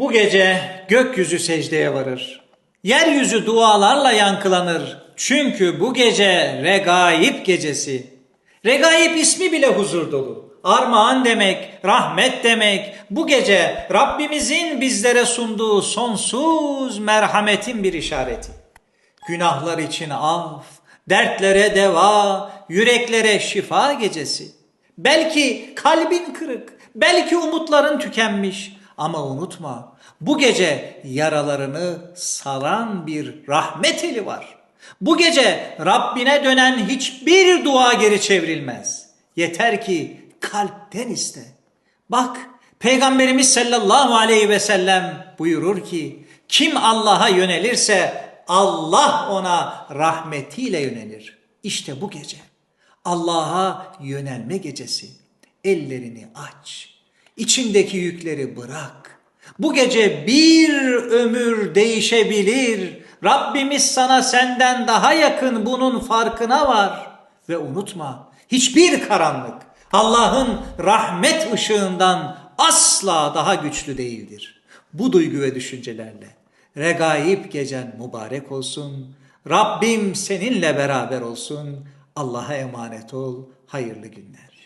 Bu gece gökyüzü secdeye varır. Yeryüzü dualarla yankılanır. Çünkü bu gece regaib gecesi. Regaib ismi bile huzur dolu. Armağan demek, rahmet demek. Bu gece Rabbimizin bizlere sunduğu sonsuz merhametin bir işareti. Günahlar için af, dertlere deva, yüreklere şifa gecesi. Belki kalbin kırık, belki umutların tükenmiş ama unutma bu gece yaralarını saran bir rahmet eli var. Bu gece Rabbine dönen hiçbir dua geri çevrilmez. Yeter ki kalpten iste. Bak Peygamberimiz sallallahu aleyhi ve sellem buyurur ki kim Allah'a yönelirse Allah ona rahmetiyle yönelir. İşte bu gece Allah'a yönelme gecesi. Ellerini aç. İçindeki yükleri bırak. Bu gece bir ömür değişebilir. Rabbimiz sana senden daha yakın bunun farkına var. Ve unutma hiçbir karanlık Allah'ın rahmet ışığından asla daha güçlü değildir. Bu duygu ve düşüncelerle regaib gecen mübarek olsun. Rabbim seninle beraber olsun. Allah'a emanet ol. Hayırlı günler.